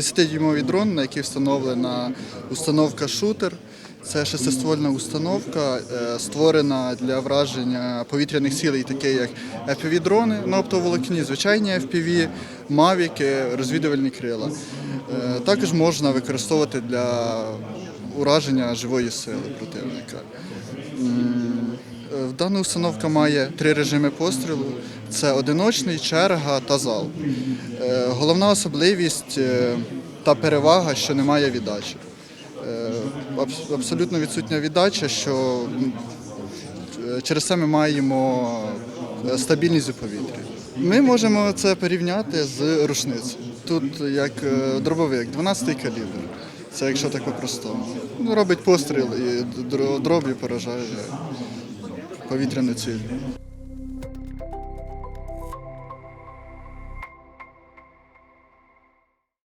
10-дюймовий дрон, на який встановлена установка шутер. Це шестиствольна установка, е, створена для враження повітряних цілей, таке як FPV-дрони на оптоволокні, звичайні FPV, мавіки, розвідувальні крила. Е, Також можна використовувати для ураження живої сили противника. Дана установка має три режими пострілу: це одиночний, черга та залп. Е, Головна особливість е, та перевага, що немає віддачі. Е, Абсолютно відсутня віддача, що через це ми маємо стабільність у повітрі. Ми можемо це порівняти з рушницею. Тут як дробовик, 12-й калібр. Це якщо так по-простому. Ну, робить постріл і дро- дроб'ю поражає повітряну ціль.